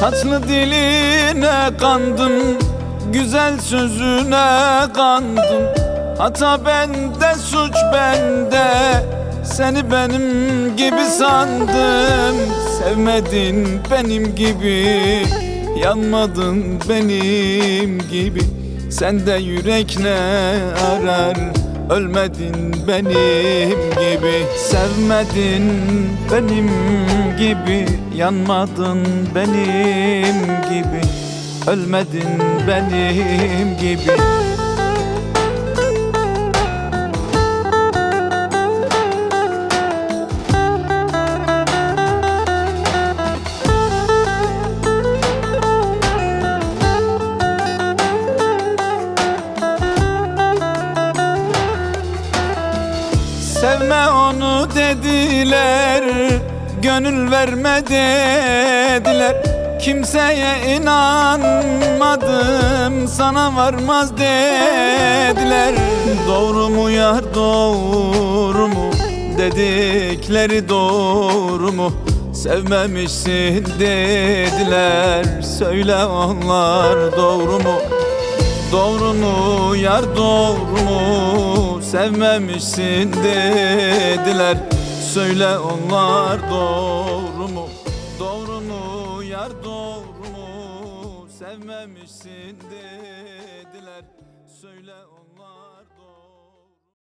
Tatlı diline kandım Güzel sözüne kandım. Hata bende suç bende Seni benim gibi sandım. Sevmedin benim gibi Yanmadın benim gibi. Sen de yürek ne arar Ölmedin benim gibi Sevmedin benim gibi Yanmadın benim gibi. Ölmedin benim gibi Sevme onu dediler Gönül verme dediler Kimseye inanmadım Sana varmaz dediler. Doğru mu yar doğru mu? Dedikleri doğru mu? Sevmemişsin dediler. Söyle onlar doğru mu Doğru mu yar doğru mu Sevmemişsin dediler. Söyle onlar doğru mu? Doğru mu yar doğru mu Sevmemişsin dediler. Söyle onlar